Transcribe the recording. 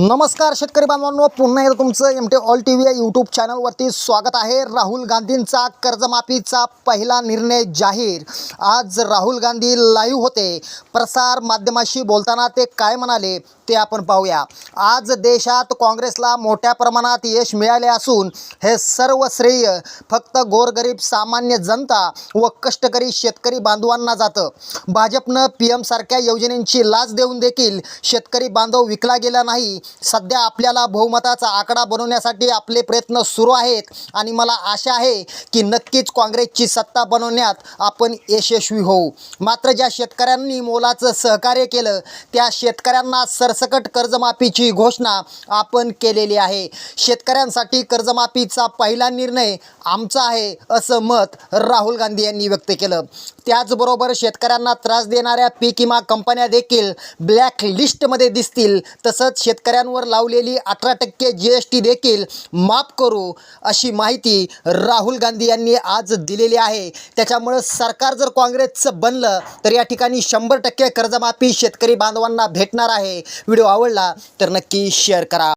नमस्कार शेतकरी बांधवांनो पुन्हा एकदा तुमचं M T all T V या यूट्यूब चॅनलवरती स्वागत आहे. राहुल गांधींचा कर्जमाफीचा पहिला निर्णय जाहीर. आज राहुल गांधी लाईव्ह होते. प्रसार माध्यमाशी बोलताना ते काय म्हणाले? ते आपण पाहूया. आज देशात काँग्रेसला मोठ्या प्रमाणात यश मिळाले असून हे सर्व श्रेय फक्त गोरगरीब सामान्य जनता व कष्टकरी शेतकरी बांधवांना जातं. भाजपनं पी एमसारख्या योजनेंची लाच देऊन देखील शेतकरी बांधव विकला गेला नाही. सध्या आपल्याला बहुमताचा आकडा बनवण्यासाठी आपले प्रयत्न सुरू आहेत आणि मला आशा आहे की नक्कीच काँग्रेसची सत्ता बनवण्यात आपण यशस्वी होऊ. मात्र ज्या शेतकऱ्यांनी मोलाचं सहकार्य केलं त्या शेतकऱ्यांना सरसकट कर्जमाफीची घोषणा आपण केलेली आहे. शेतकऱ्यांसाठी कर्जमाफीचा पहिला निर्णय आमचा आहे असं मत राहुल गांधी यांनी व्यक्त केलं. त्याचबरोबर शेतकऱ्यांना त्रास देणाऱ्या पीक विमा कंपन्या देखील ब्लॅक लिस्टमध्ये दिसतील. तसंच शेतकऱ्यांवर लावलेली अठरा टक्के जी एस टी देखील माफ करू अशी माहिती राहुल गांधी यांनी आज दिलेली आहे. त्याच्यामुळं सरकार जर काँग्रेसचं बनलं तर या ठिकाणी शंभर टक्के कर्जमाफी शेतकरी बांधवांना भेटणार आहे. व्हिडिओ आवडला तर नक्की शेअर करा.